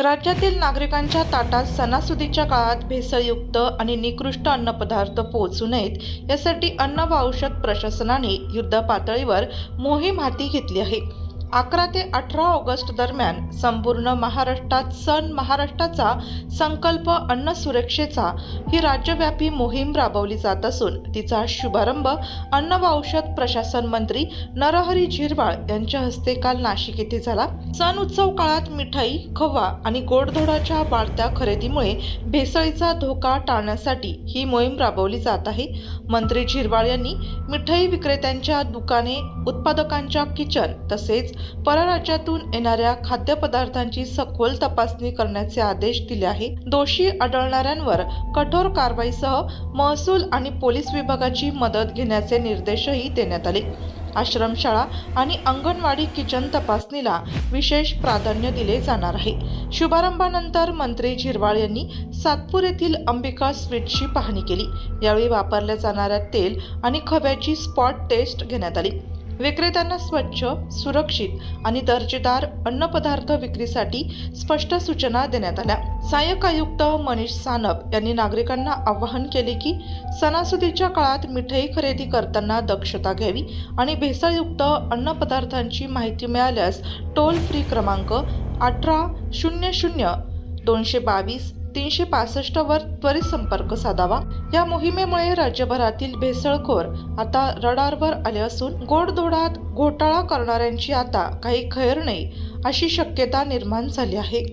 राज्यातील नागरिकांच्या ताटात सणासुदीच्या काळात भेसळयुक्त आणि निकृष्ट अन्नपदार्थ पोहोचू नयेत यासाठी अन्न व औषध प्रशासनाने युद्धपातळीवर मोहीम हाती घेतली आहे. अकरा ते अठरा ऑगस्ट दरम्यान संपूर्ण महाराष्ट्रात सण महाराष्ट्राचा संकल्प अन्न सुरक्षेचा ही राज्यव्यापी मोहीम राबवली जात असून तिचा शुभारंभ अन्न व औषध प्रशासन मंत्री नरहरी झिरवाळ यांच्या हस्ते काल नाशिक येथे झाला. सण उत्सव काळात मिठाई खवा आणि गोडधोडाच्या वाढत्या खरेदीमुळे भेसळीचा धोका टाळण्यासाठी ही मोहीम राबवली जात आहे. मंत्री झिरवाळ यांनी मिठाई विक्रेत्यांच्या दुकाने उत्पादकांच्या किचन तसेच परराज्यातून येणाऱ्या खाद्यपदार्थांची सखोल तपासणी करण्याचे आदेश दिले आहे. दोषी आढळणाऱ्यांवर कठोर कारवाईसह महसूल आणि पोलीस विभागाची मदत घेण्याचे निर्देशही देण्यात आले. आश्रमशाळा आणि अंगणवाडी किचन तपासणीला विशेष प्राधान्य दिले जाणार आहे. शुभारंभानंतर मंत्री झिरवाळ यांनी सातपूर येथील अंबिका स्वीटची पाहणी केली. यावेळी वापरल्या जाणाऱ्या तेल आणि खव्याची स्पॉट टेस्ट घेण्यात आली. विक्रेत्यांना स्वच्छ सुरक्षित आणि दर्जेदार अन्नपदार्थ विक्रीसाठी स्पष्ट सूचना देण्यात आल्या. सहाय्यक आयुक्त मनीष सानप यांनी नागरिकांना आवाहन केले की सणासुदीच्या काळात मिठाई खरेदी करताना दक्षता घ्यावी आणि भेसळयुक्त अन्नपदार्थांची माहिती मिळाल्यास टोल फ्री क्रमांक अठरा शून्य शून्य दोनशे बावीस तीनशे पासष्टवर त्वरित संपर्क साधावा. या मोहिमेमुळे राज्यभरातील भेसळखोर आता रडारवर आले असून गोडधोडात घोटाळा करणाऱ्यांची आता काही खैर नाही अशी शक्यता निर्माण झाली आहे.